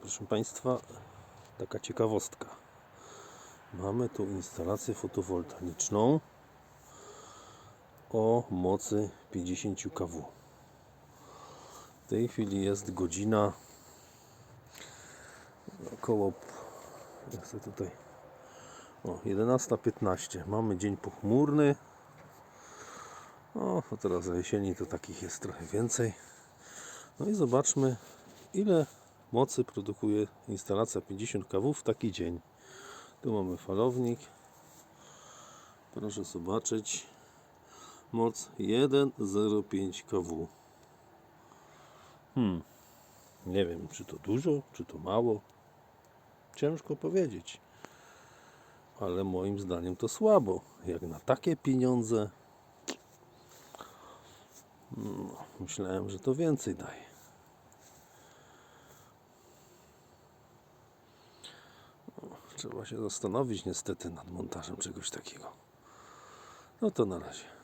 Proszę Państwa, taka ciekawostka. Mamy tu instalację fotowoltaiczną o mocy 50 kW. W tej chwili jest godzina około tutaj o 11.15. Mamy dzień pochmurny. O, teraz jesieni to takich jest trochę więcej. No i zobaczmy, ile mocy produkuje instalacja 50 kW w taki dzień. Tu mamy falownik. Proszę zobaczyć. Moc 1,05 kW. Hmm. Nie wiem, czy to dużo, czy to mało. Ciężko powiedzieć. Ale moim zdaniem to słabo. Jak na takie pieniądze. No, myślałem, że to więcej daje. Trzeba się zastanowić niestety nad montażem czegoś takiego. No to na razie.